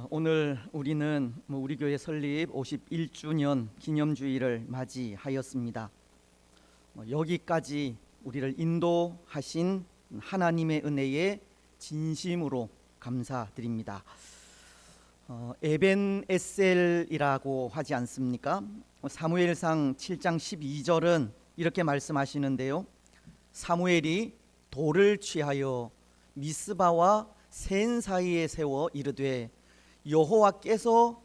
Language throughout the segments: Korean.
어, 오늘 우리는 뭐 우리 교회 설립 51주년 기념주의를 맞이하였습니다. 어, 여기까지 우리를 인도하신 하나님의 은혜에 진심으로 감사드립니다. 어, 에벤 에셀이라고 하지 않습니까? 어, 사무엘상 7장 12절은 이렇게 말씀하시는데요. 사무엘이 돌을 취하여 미스바와 센 사이에 세워 이르되 여호와께서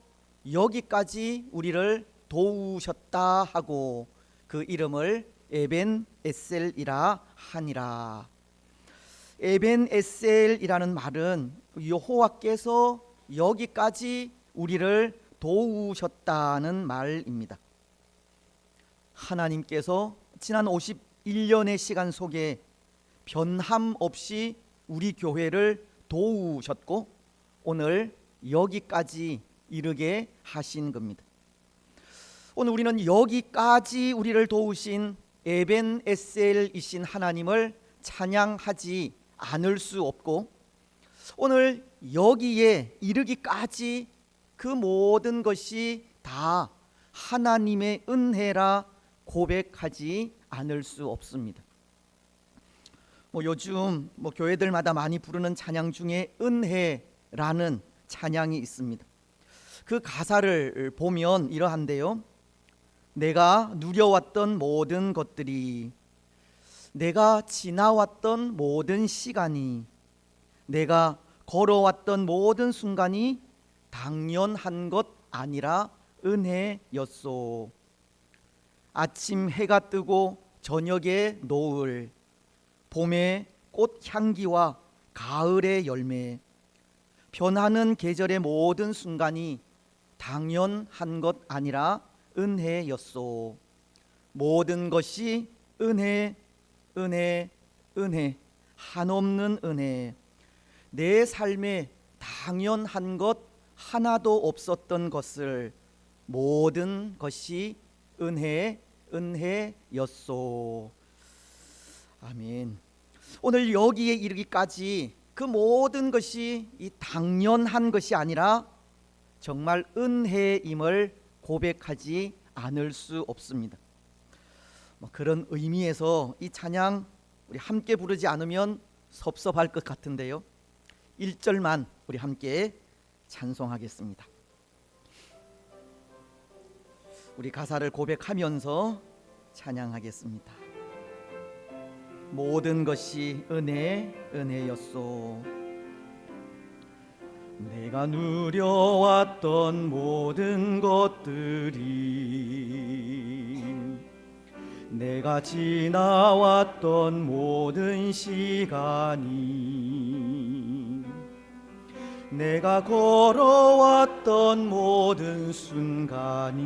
여기까지 우리를 도우셨다 하고 그 이름을 에벤 에셀이라 하니라. 에벤 에셀이라는 말은 여호와께서 여기까지 우리를 도우셨다는 말입니다. 하나님께서 지난 51년의 시간 속에 변함 없이 우리 교회를 도우셨고 오늘 여기까지 이르게 하신 겁니다. 오늘 우리는 여기까지 우리를 도우신 에벤 에셀이신 하나님을 찬양하지 않을 수 없고 오늘 여기에 이르기까지 그 모든 것이 다 하나님의 은혜라 고백하지 않을 수 없습니다. 뭐 요즘 뭐 교회들마다 많이 부르는 찬양 중에 은혜라는 찬양이 있습니다. 그 가사를 보면 이러한데요. 내가 누려왔던 모든 것들이 내가 지나왔던 모든 시간이 내가 걸어왔던 모든 순간이 당연한 것 아니라 은혜였소. 아침 해가 뜨고 저녁에 노을, 봄의 꽃 향기와 가을의 열매, 변하는 계절의 모든 순간이 당연한 것 아니라 은혜였소. 모든 것이 은혜, 은혜, 은혜, 한없는 은혜. 내 삶에 당연한 것 하나도 없었던 것을 모든 것이 은혜, 은혜였소. 아멘. 오늘 여기에 이르기까지 그 모든 것이 이 당연한 것이 아니라 정말 은혜임을 고백하지 않을 수 없습니다. 뭐 그런 의미에서 이 찬양 우리 함께 부르지 않으면 섭섭할 것 같은데요. 1절만 우리 함께 찬송하겠습니다. 우리 가사를 고백하면서 찬양하겠습니다. 모든 것이 은혜 은혜였소. 내가 누려왔던 모든 것들이 내가 지나왔던 모든 시간이 내가 걸어왔던 모든 순간이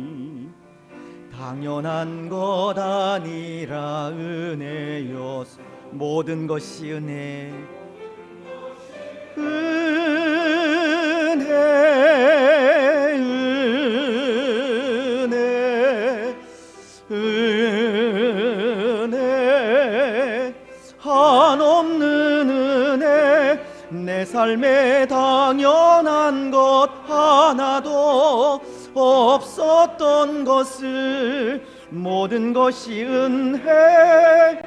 당연한 것 아니라 은혜였 모든 것이 은혜. 은혜 은혜 은혜. 한없는 은혜 내 삶에 당연한 것 하나도 없었던 것을 모든 것이 은혜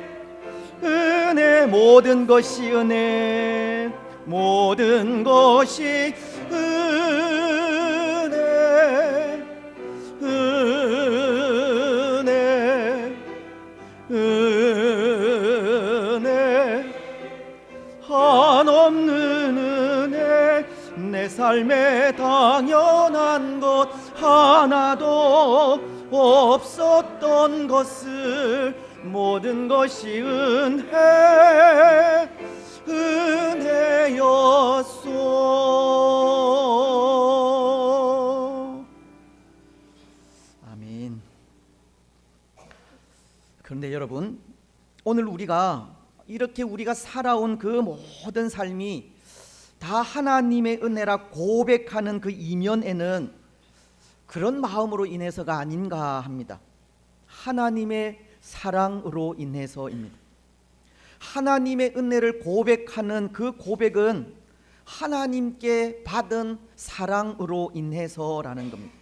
은혜 모든 것이 은혜 모든 것이 은혜 은혜 은혜. 한없는 은혜 내 삶에 당연한 것 하나도 없었던 것을 모든 것이 은혜 은혜였소. 아멘. 그런데 여러분 오늘 우리가 이렇게 우리가 살아온 그 모든 삶이 다 하나님의 은혜라 고백하는 그 이면에는 그런 마음으로 인해서가 아닌가 합니다. 하나님의 사랑으로 인해서입니다. 하나님의 은혜를 고백하는 그 고백은 하나님께 받은 사랑으로 인해서라는 겁니다.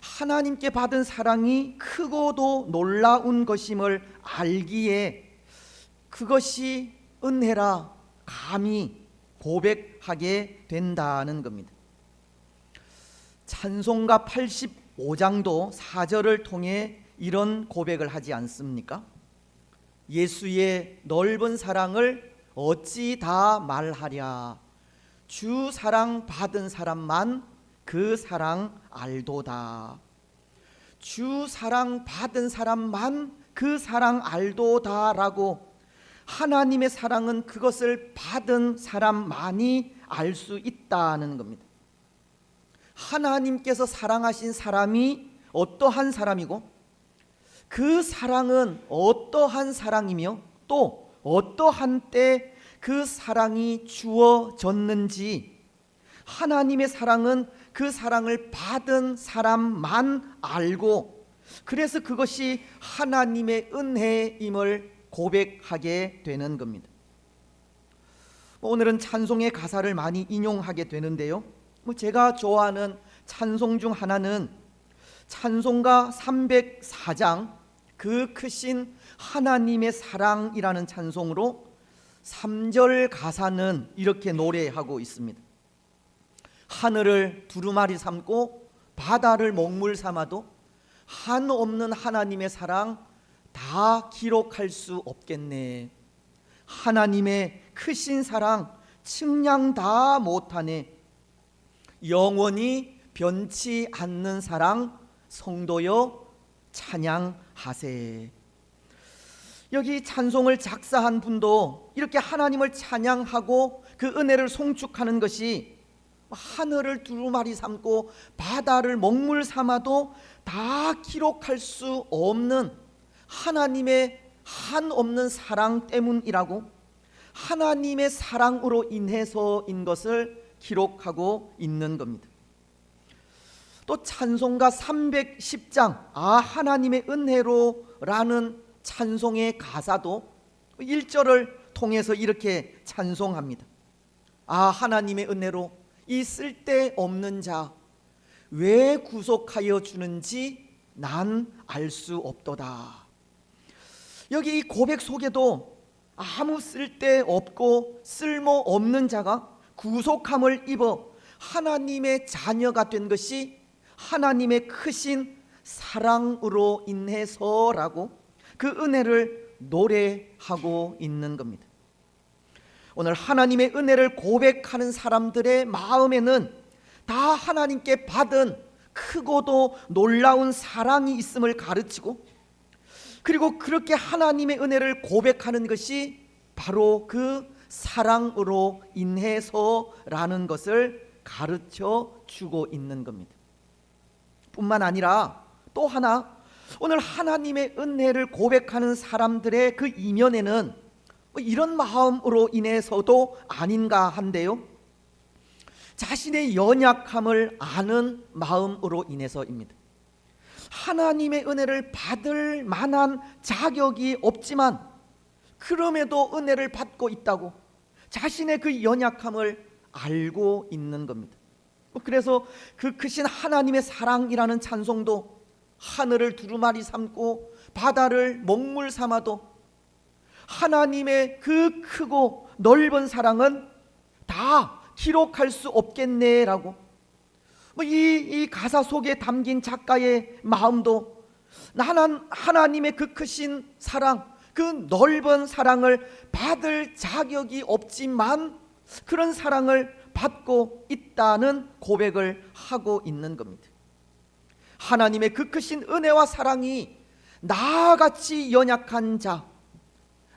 하나님께 받은 사랑이 크고도 놀라운 것임을 알기에 그것이 은혜라 감히 고백하게 된다는 겁니다. 찬송가 85장도 4절을 통해 이런 고백을 하지 않습니까? 예수의 넓은 사랑을 어찌 다 말하랴 주 사랑 받은 사람만 그 사랑 알도다 주 사랑 받은 사람만 그 사랑 알도다라고 하나님의 사랑은 그것을 받은 사람만이 알 수 있다는 겁니다. 하나님께서 사랑하신 사람이 어떠한 사람이고 그 사랑은 어떠한 사랑이며 또 어떠한 때 그 사랑이 주어졌는지 하나님의 사랑은 그 사랑을 받은 사람만 알고 그래서 그것이 하나님의 은혜임을 고백하게 되는 겁니다. 오늘은 찬송의 가사를 많이 인용하게 되는데요. 뭐 제가 좋아하는 찬송 중 하나는 찬송가 304장 그 크신 하나님의 사랑이라는 찬송으로 3절 가사는 이렇게 노래하고 있습니다. 하늘을 두루마리 삼고 바다를 먹물 삼아도 한 없는 하나님의 사랑 다 기록할 수 없겠네. 하나님의 크신 사랑 측량 다 못하네. 영원히 변치 않는 사랑 성도여 찬양하세. 여기 찬송을 작사한 분도 이렇게 하나님을 찬양하고 그 은혜를 송축하는 것이 하늘을 두루마리 삼고 바다를 먹물 삼아도 다 기록할 수 없는 하나님의 한없는 사랑 때문이라고 하나님의 사랑으로 인해서인 것을 기록하고 있는 겁니다. 또 찬송가 310장 아 하나님의 은혜로라는 찬송의 가사도 1절을 통해서 이렇게 찬송합니다. 아 하나님의 은혜로 이 쓸데없는 자 왜 구속하여 주는지 난 알 수 없도다. 여기 이 고백 속에도 아무 쓸데없고 쓸모없는 자가 구속함을 입어 하나님의 자녀가 된 것이 하나님의 크신 사랑으로 인해서라고 그 은혜를 노래하고 있는 겁니다. 오늘 하나님의 은혜를 고백하는 사람들의 마음에는 다 하나님께 받은 크고도 놀라운 사랑이 있음을 가르치고 그리고 그렇게 하나님의 은혜를 고백하는 것이 바로 그 사랑으로 인해서라는 것을 가르쳐 주고 있는 겁니다. 뿐만 아니라 또 하나 오늘 하나님의 은혜를 고백하는 사람들의 그 이면에는 이런 마음으로 인해서도 아닌가 한데요. 자신의 연약함을 아는 마음으로 인해서입니다. 하나님의 은혜를 받을 만한 자격이 없지만 그럼에도 은혜를 받고 있다고 자신의 그 연약함을 알고 있는 겁니다. 그래서 그 크신 하나님의 사랑이라는 찬송도 하늘을 두루마리 삼고 바다를 먹물 삼아도 하나님의 그 크고 넓은 사랑은 다 기록할 수 없겠네라고 뭐 이, 이 가사 속에 담긴 작가의 마음도 나는 하나님의 그 크신 사랑 그 넓은 사랑을 받을 자격이 없지만 그런 사랑을 받고 있다는 고백을 하고 있는 겁니다. 하나님의 그 크신 은혜와 사랑이 나같이 연약한 자,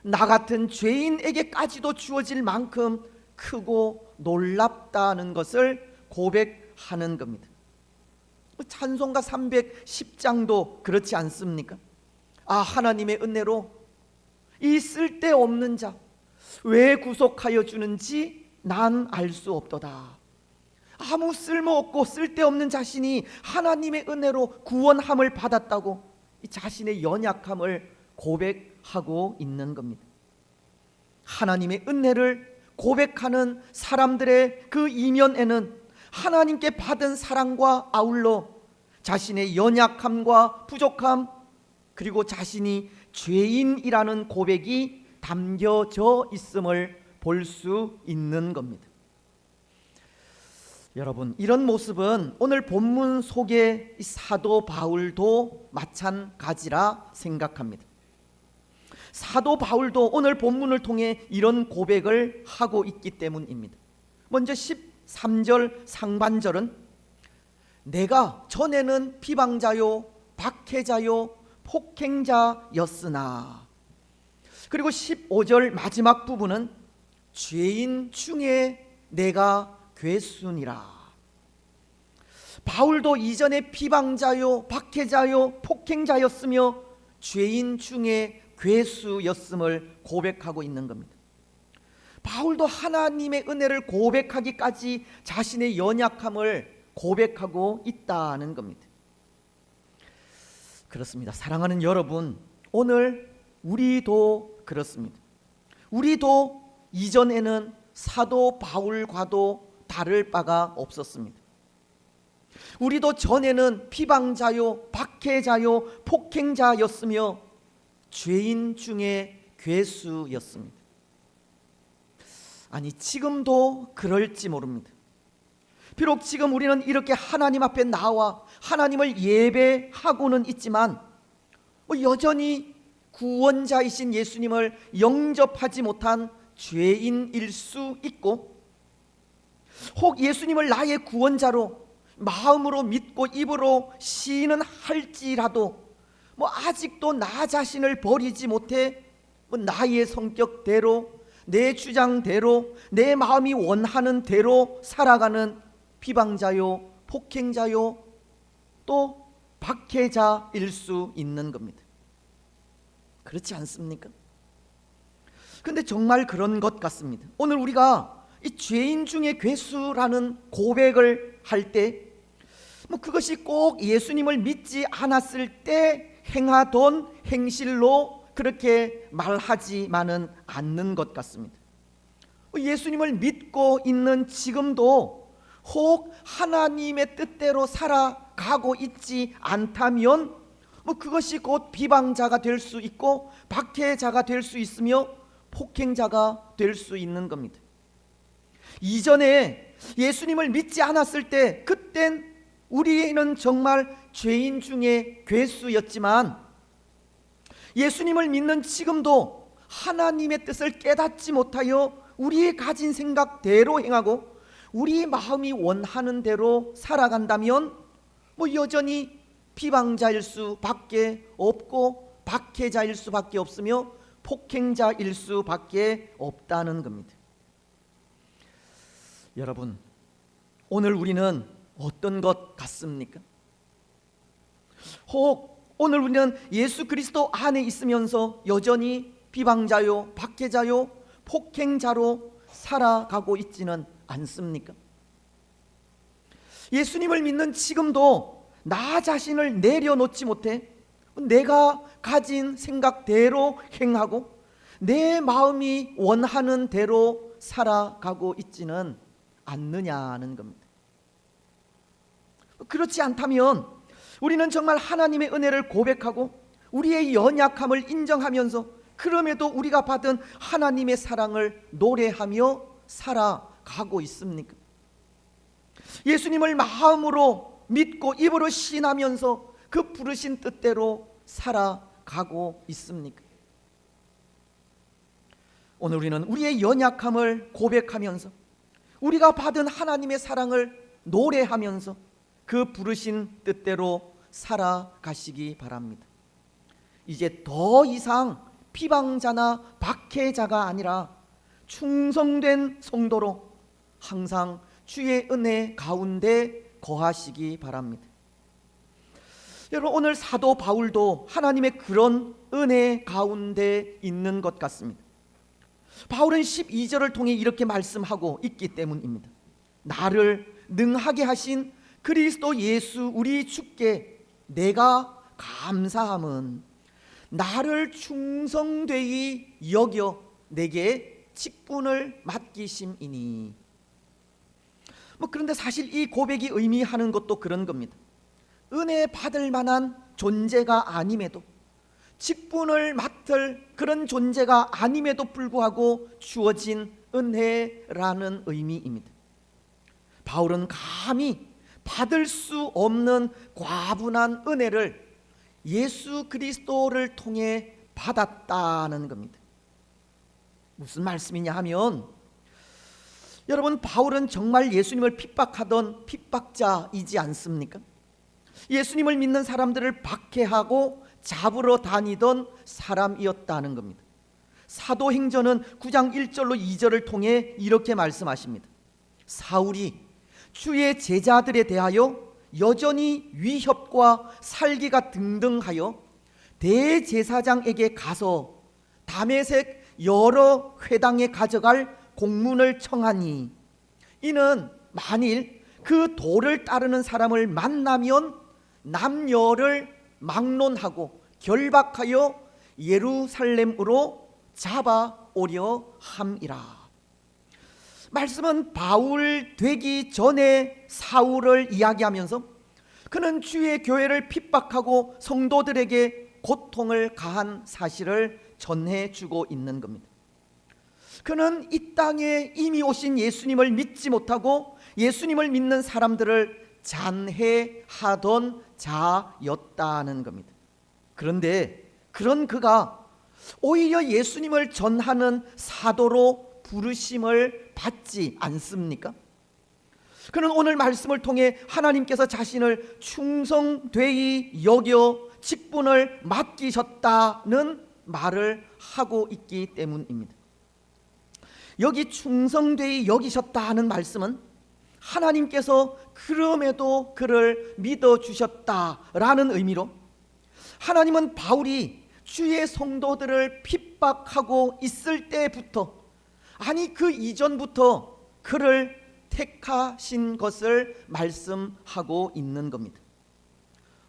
나 같은 죄인에게까지도 주어질 만큼 크고 놀랍다는 것을 고백하는 겁니다. 찬송가 310장도 그렇지 않습니까? 아 하나님의 은혜로 이 쓸데없는 자 왜 구속하여 주는지 난 알 수 없도다. 아무 쓸모없고 쓸데없는 자신이 하나님의 은혜로 구원함을 받았다고 이 자신의 연약함을 고백하고 있는 겁니다. 하나님의 은혜를 고백하는 사람들의 그 이면에는 하나님께 받은 사랑과 아울러 자신의 연약함과 부족함 그리고 자신이 죄인이라는 고백이 담겨져 있음을 볼 수 있는 겁니다. 여러분, 이런 모습은 오늘 본문 속의 이 사도 바울도 마찬가지라 생각합니다. 사도 바울도 오늘 본문을 통해 이런 고백을 하고 있기 때문입니다. 먼저 13절 상반절은 내가 전에는 비방자요, 박해자요, 폭행자였으나 그리고 15절 마지막 부분은 죄인 중에 내가 괴순이라. 바울도 이전에 비방자요, 박해자요, 폭행자였으며 죄인 중에 괴수였음을 고백하고 있는 겁니다. 바울도 하나님의 은혜를 고백하기까지 자신의 연약함을 고백하고 있다는 겁니다. 그렇습니다. 사랑하는 여러분, 오늘 우리도 그렇습니다. 우리도 이전에는 사도 바울과도 다를 바가 없었습니다. 우리도 전에는 비방자요, 박해자요, 폭행자였으며 죄인 중에 괴수였습니다. 아니, 지금도 그럴지 모릅니다. 비록 지금 우리는 이렇게 하나님 앞에 나와 하나님을 예배하고는 있지만 뭐 여전히 구원자이신 예수님을 영접하지 못한 죄인일 수 있고 혹 예수님을 나의 구원자로 마음으로 믿고 입으로 시인은 할지라도 뭐 아직도 나 자신을 버리지 못해 뭐 나의 성격대로 내 주장대로 내 마음이 원하는 대로 살아가는 비방자요 폭행자요 또 박해자일 수 있는 겁니다. 그렇지 않습니까? 근데 정말 그런 것 같습니다. 오늘 우리가 이 죄인 중에 괴수라는 고백을 할 때 뭐 그것이 꼭 예수님을 믿지 않았을 때 행하던 행실로 그렇게 말하지만은 않는 것 같습니다. 예수님을 믿고 있는 지금도 혹 하나님의 뜻대로 살아가고 있지 않다면 뭐 그것이 곧 비방자가 될 수 있고 박해자가 될 수 있으며 폭행자가 될 수 있는 겁니다. 이전에 예수님을 믿지 않았을 때 그땐 우리는 정말 죄인 중에 괴수였지만 예수님을 믿는 지금도 하나님의 뜻을 깨닫지 못하여 우리의 가진 생각대로 행하고 우리 마음이 원하는 대로 살아간다면 뭐 여전히 비방자일 수밖에 없고 박해자일 수밖에 없으며 폭행자일 수밖에 없다는 겁니다. 여러분, 오늘 우리는 어떤 것 같습니까? 혹 오늘 우리는 예수 그리스도 안에 있으면서 여전히 비방자요, 박해자요, 폭행자로 살아가고 있지는 않습니까? 예수님을 믿는 지금도 나 자신을 내려놓지 못해 내가 가진 생각대로 행하고 내 마음이 원하는 대로 살아가고 있지는 않느냐는 겁니다. 그렇지 않다면 우리는 정말 하나님의 은혜를 고백하고 우리의 연약함을 인정하면서 그럼에도 우리가 받은 하나님의 사랑을 노래하며 살아 가고 있습니까? 예수님을 마음으로 믿고 입으로 신하면서 그 부르신 뜻대로 살아가고 있습니까? 오늘 우리는 우리의 연약함을 고백하면서 우리가 받은 하나님의 사랑을 노래하면서 그 부르신 뜻대로 살아가시기 바랍니다. 이제 더 이상 피방자나 박해자가 아니라 충성된 성도로 항상 주의 은혜 가운데 거하시기 바랍니다. 여러분 오늘 사도 바울도 하나님의 그런 은혜 가운데 있는 것 같습니다. 바울은 12절을 통해 이렇게 말씀하고 있기 때문입니다. 나를 능하게 하신 그리스도 예수 우리 주께 내가 감사함은 나를 충성되이 여겨 내게 직분을 맡기심이니 뭐 그런데 사실 이 고백이 의미하는 것도 그런 겁니다. 은혜 받을 만한 존재가 아님에도 직분을 맡을 그런 존재가 아님에도 불구하고 주어진 은혜라는 의미입니다. 바울은 감히 받을 수 없는 과분한 은혜를 예수 그리스도를 통해 받았다는 겁니다. 무슨 말씀이냐 하면 여러분 바울은 정말 예수님을 핍박하던 핍박자이지 않습니까? 예수님을 믿는 사람들을 박해하고 잡으러 다니던 사람이었다는 겁니다. 사도행전은 9장 1절로 2절을 통해 이렇게 말씀하십니다. 사울이 주의 제자들에 대하여 여전히 위협과 살기가 등등하여 대제사장에게 가서 담에색 여러 회당에 가져갈 공문을 청하니 이는 만일 그 도를 따르는 사람을 만나면 남녀를 막론하고 결박하여 예루살렘으로 잡아오려 함이라. 말씀은 바울 되기 전에 사울을 이야기하면서 그는 주의 교회를 핍박하고 성도들에게 고통을 가한 사실을 전해 주고 있는 겁니다. 그는 이 땅에 이미 오신 예수님을 믿지 못하고 예수님을 믿는 사람들을 잔해하던 자였다는 겁니다. 그런데 그런 그가 오히려 예수님을 전하는 사도로 부르심을 받지 않습니까? 그는 오늘 말씀을 통해 하나님께서 자신을 충성되이 여겨 직분을 맡기셨다는 말을 하고 있기 때문입니다. 여기 충성되이 여기셨다 하는 말씀은 하나님께서 그럼에도 그를 믿어 주셨다라는 의미로 하나님은 바울이 주의 성도들을 핍박하고 있을 때부터 아니 그 이전부터 그를 택하신 것을 말씀하고 있는 겁니다.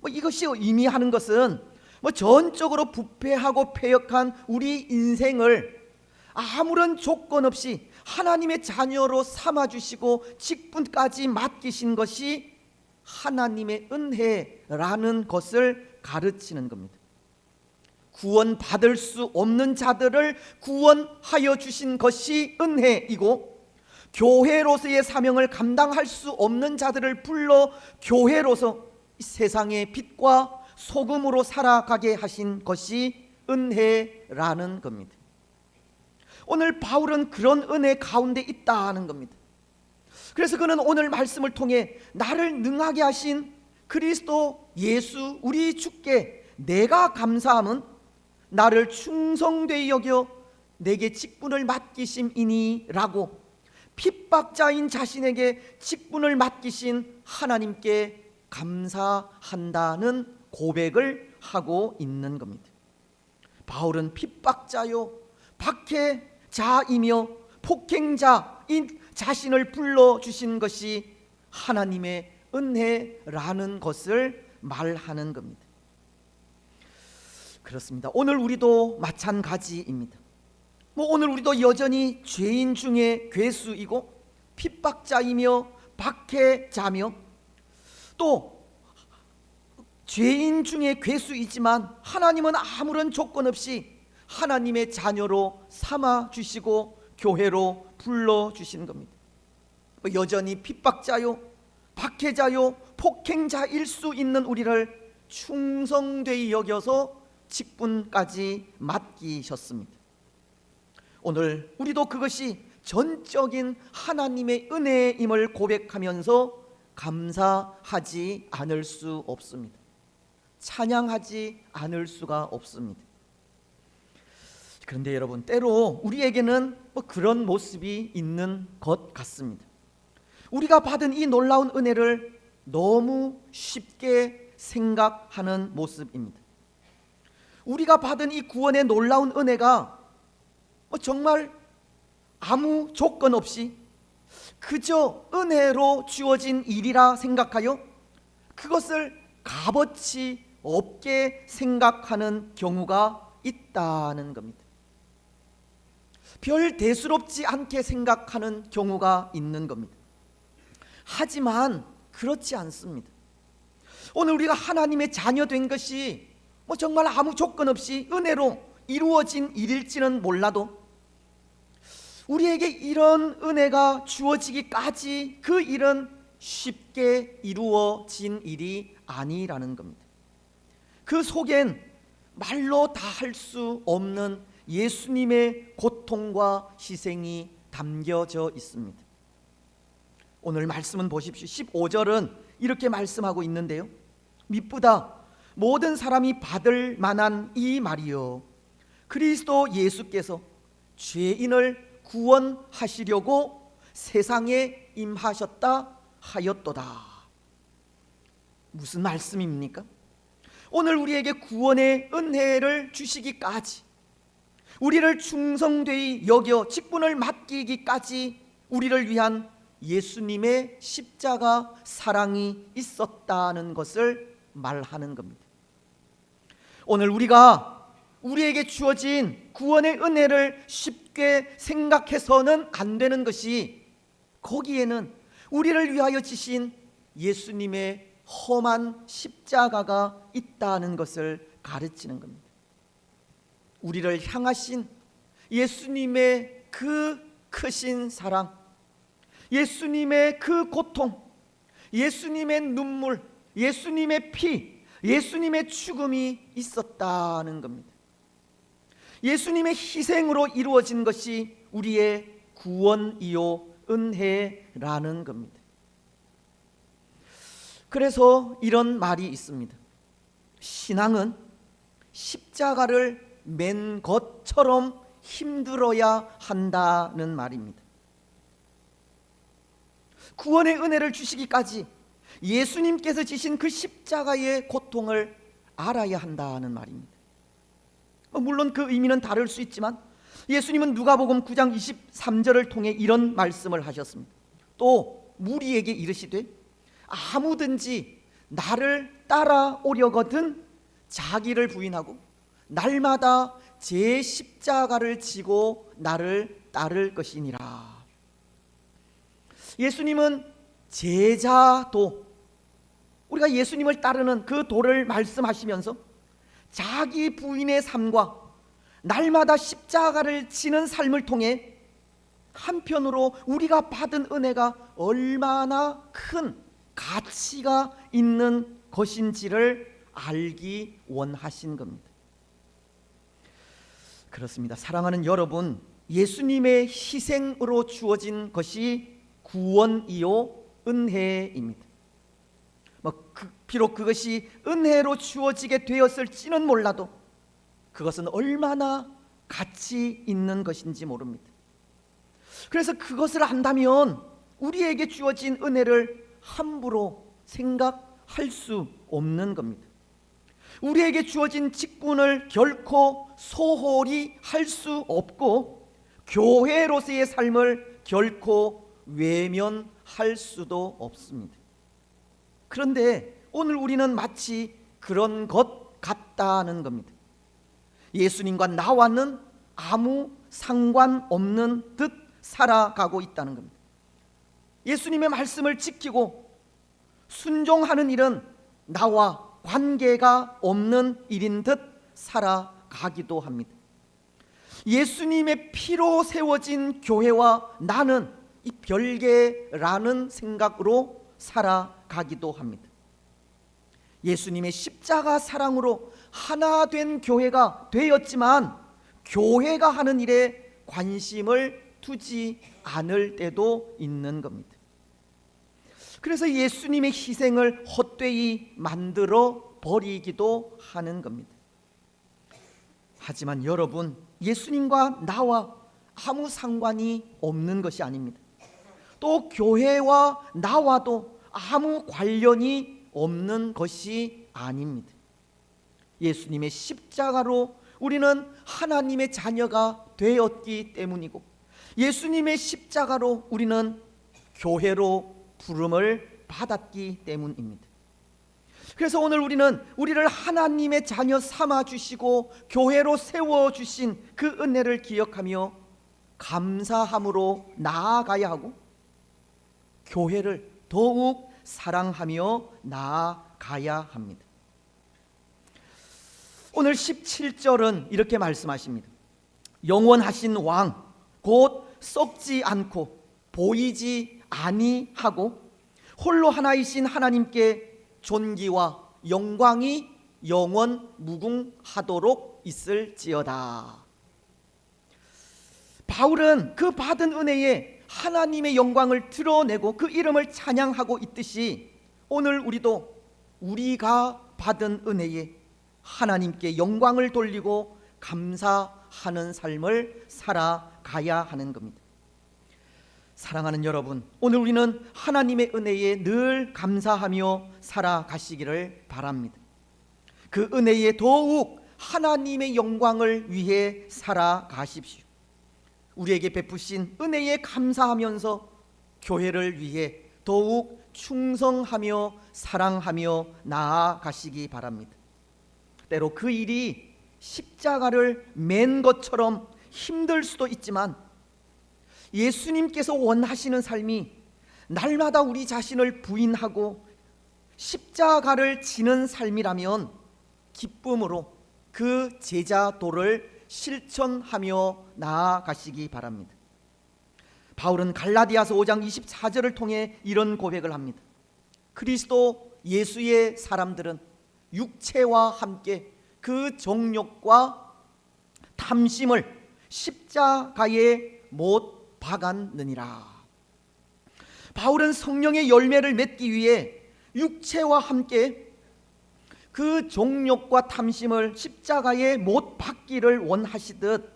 뭐 이것이 의미하는 것은 뭐 전적으로 부패하고 패역한 우리 인생을 아무런 조건 없이 하나님의 자녀로 삼아 주시고 직분까지 맡기신 것이 하나님의 은혜라는 것을 가르치는 겁니다. 구원 받을 수 없는 자들을 구원하여 주신 것이 은혜이고 교회로서의 사명을 감당할 수 없는 자들을 불러 교회로서 세상의 빛과 소금으로 살아가게 하신 것이 은혜라는 겁니다. 오늘 바울은 그런 은혜 가운데 있다는 겁니다. 그래서 그는 오늘 말씀을 통해 나를 능하게 하신 그리스도 예수 우리 주께 내가 감사함은 나를 충성되이 여겨 내게 직분을 맡기심이니라고 핍박자인 자신에게 직분을 맡기신 하나님께 감사한다는 고백을 하고 있는 겁니다. 바울은 핍박자요 박해 자이며 폭행자인 자신을 불러 주신 것이 하나님의 은혜라는 것을 말하는 겁니다. 그렇습니다. 오늘 우리도 마찬가지입니다. 뭐 오늘 우리도 여전히 죄인 중에 괴수이고 핍박자이며 박해자며 또 죄인 중에 괴수이지만 하나님은 아무런 조건 없이 하나님의 자녀로 삼아 주시고 교회로 불러 주시는 겁니다. 뭐 여전히 핍박자요, 박해자요, 폭행자일 수 있는 우리를 충성되이 여겨서 직분까지 맡기셨습니다. 오늘 우리도 그것이 전적인 하나님의 은혜임을 고백하면서 감사하지 않을 수 없습니다. 찬양하지 않을 수가 없습니다. 그런데 여러분 때로 우리에게는 뭐 그런 모습이 있는 것 같습니다. 우리가 받은 이 놀라운 은혜를 너무 쉽게 생각하는 모습입니다. 우리가 받은 이 구원의 놀라운 은혜가 뭐 정말 아무 조건 없이 그저 은혜로 주어진 일이라 생각하여 그것을 값어치 없게 생각하는 경우가 있다는 겁니다. 별 대수롭지 않게 생각하는 경우가 있는 겁니다. 하지만 그렇지 않습니다. 오늘 우리가 하나님의 자녀 된 것이 뭐 정말 아무 조건 없이 은혜로 이루어진 일일지는 몰라도 우리에게 이런 은혜가 주어지기까지 그 일은 쉽게 이루어진 일이 아니라는 겁니다. 그 속엔 말로 다 할 수 없는 예수님의 고통과 희생이 담겨져 있습니다. 오늘 말씀은 보십시오. 15절은 이렇게 말씀하고 있는데요. 미쁘다. 모든 사람이 받을 만한 이 말이요. 그리스도 예수께서 죄인을 구원하시려고 세상에 임하셨다 하였도다. 무슨 말씀입니까? 오늘 우리에게 구원의 은혜를 주시기까지 우리를 충성되이 여겨 직분을 맡기기까지 우리를 위한 예수님의 십자가 사랑이 있었다는 것을 말하는 겁니다. 오늘 우리가 우리에게 주어진 구원의 은혜를 쉽게 생각해서는 안 되는 것이 거기에는 우리를 위하여 지신 예수님의 험한 십자가가 있다는 것을 가르치는 겁니다. 우리를 향하신 예수님의 그 크신 사랑, 예수님의 그 고통, 예수님의 눈물, 예수님의 피, 예수님의 죽음이 있었다는 겁니다. 예수님의 희생으로 이루어진 것이 우리의 구원이요 은혜라는 겁니다. 그래서 이런 말이 있습니다. 신앙은 십자가를 맨 것처럼 힘들어야 한다는 말입니다. 구원의 은혜를 주시기까지 예수님께서 지신 그 십자가의 고통을 알아야 한다는 말입니다. 뭐 물론 그 의미는 다를 수 있지만 예수님은 누가복음 9장 23절을 통해 이런 말씀을 하셨습니다. 또 무리에게 이르시되 아무든지 나를 따라오려거든 자기를 부인하고 날마다 제 십자가를 지고 나를 따를 것이니라. 예수님은 제자도 우리가 예수님을 따르는 그 도를 말씀하시면서 자기 부인의 삶과 날마다 십자가를 지는 삶을 통해 한편으로 우리가 받은 은혜가 얼마나 큰 가치가 있는 것인지를 알기 원하신 겁니다. 그렇습니다. 사랑하는 여러분, 예수님의 희생으로 주어진 것이 구원이요 은혜입니다. 뭐 그, 비록 그것이 은혜로 주어지게 되었을지는 몰라도 그것은 얼마나 가치 있는 것인지 모릅니다. 그래서 그것을 안다면 우리에게 주어진 은혜를 함부로 생각할 수 없는 겁니다. 우리에게 주어진 직분을 결코 소홀히 할 수 없고 교회로서의 삶을 결코 외면할 수도 없습니다. 그런데 오늘 우리는 마치 그런 것 같다는 겁니다. 예수님과 나와는 아무 상관없는 듯 살아가고 있다는 겁니다. 예수님의 말씀을 지키고 순종하는 일은 나와 관계가 없는 일인 듯 살아가기도 합니다. 예수님의 피로 세워진 교회와 나는 이 별개라는 생각으로 살아가기도 합니다. 예수님의 십자가 사랑으로 하나 된 교회가 되었지만 교회가 하는 일에 관심을 두지 않을 때도 있는 겁니다. 그래서 예수님의 희생을 헛되이 만들어 버리기도 하는 겁니다. 하지만 여러분, 예수님과 나와 아무 상관이 없는 것이 아닙니다. 또 교회와 나와도 아무 관련이 없는 것이 아닙니다. 예수님의 십자가로 우리는 하나님의 자녀가 되었기 때문이고 예수님의 십자가로 우리는 교회로 부름을 받았기 때문입니다. 그래서 오늘 우리는 우리를 하나님의 자녀 삼아 주시고 교회로 세워 주신 그 은혜를 기억하며 감사함으로 나아가야 하고 교회를 더욱 사랑하며 나아가야 합니다. 오늘 17절은 이렇게 말씀하십니다. 영원하신 왕, 곧 썩지 않고 보이지 아니하고 홀로 하나이신 하나님께 존귀와 영광이 영원 무궁하도록 있을지어다. 바울은 그 받은 은혜에 하나님의 영광을 드러내고 그 이름을 찬양하고 있듯이 오늘 우리도 우리가 받은 은혜에 하나님께 영광을 돌리고 감사하는 삶을 살아가야 하는 겁니다. 사랑하는 여러분, 오늘 우리는 하나님의 은혜에 늘 감사하며 살아가시기를 바랍니다. 그 은혜에 더욱 하나님의 영광을 위해 살아가십시오. 우리에게 베푸신 은혜에 감사하면서 교회를 위해 더욱 충성하며 사랑하며 나아가시기 바랍니다. 때로 그 일이 십자가를 맨 것처럼 힘들 수도 있지만 예수님께서 원하시는 삶이 날마다 우리 자신을 부인하고 십자가를 지는 삶이라면 기쁨으로 그 제자도를 실천하며 나아가시기 바랍니다. 바울은 갈라디아서 5장 24절을 통해 이런 고백을 합니다. 그리스도 예수의 사람들은 육체와 함께 그 정욕과 탐심을 십자가에 못 박았느니라. 바울은 성령의 열매를 맺기 위해 육체와 함께 그 종욕과 탐심을 십자가에 못 박기를 원하시듯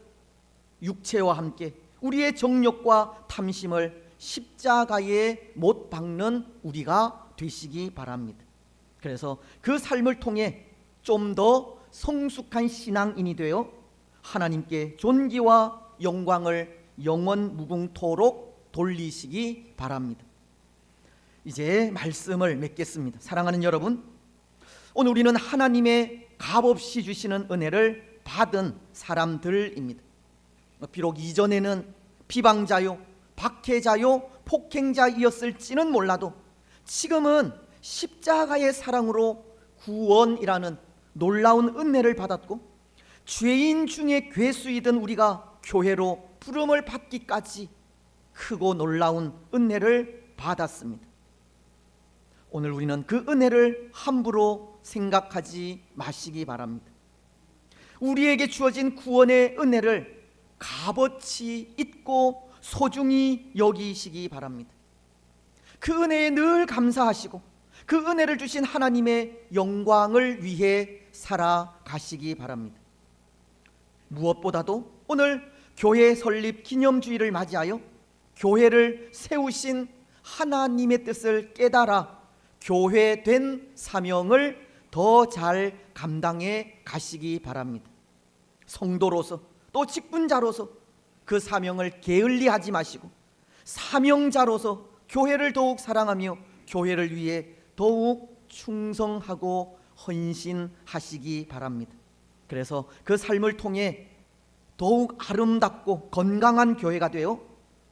육체와 함께 우리의 정욕과 탐심을 십자가에 못 박는 우리가 되시기 바랍니다. 그래서 그 삶을 통해 좀 더 성숙한 신앙인이 되어 하나님께 존귀와 영광을 영원 무궁토록 돌리시기 바랍니다. 이제 말씀을 맺겠습니다. 사랑하는 여러분, 오늘 우리는 하나님의 값없이 주시는 은혜를 받은 사람들입니다. 비록 이전에는 비방자요, 박해자요, 폭행자이었을지는 몰라도 지금은 십자가의 사랑으로 구원이라는 놀라운 은혜를 받았고 죄인 중에 괴수이던 우리가 교회로 부름을 받기까지 크고 놀라운 은혜를 받았습니다. 오늘 우리는 그 은혜를 함부로 생각하지 마시기 바랍니다. 우리에게 주어진 구원의 은혜를 값어치 잊고 소중히 여기시기 바랍니다. 그 은혜에 늘 감사하시고 그 은혜를 주신 하나님의 영광을 위해 살아가시기 바랍니다. 무엇보다도 오늘 교회 설립 기념주의를 맞이하여 교회를 세우신 하나님의 뜻을 깨달아 교회된 사명을 더 잘 감당해 가시기 바랍니다. 성도로서 또 직분자로서 그 사명을 게을리하지 마시고 사명자로서 교회를 더욱 사랑하며 교회를 위해 더욱 충성하고 헌신하시기 바랍니다. 그래서 그 삶을 통해 더욱 아름답고 건강한 교회가 되어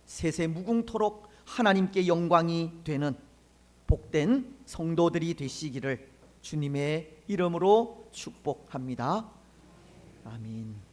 세세 무궁토록 하나님께 영광이 되는 복된 성도들이 되시기를 주님의 이름으로 축복합니다. 아멘.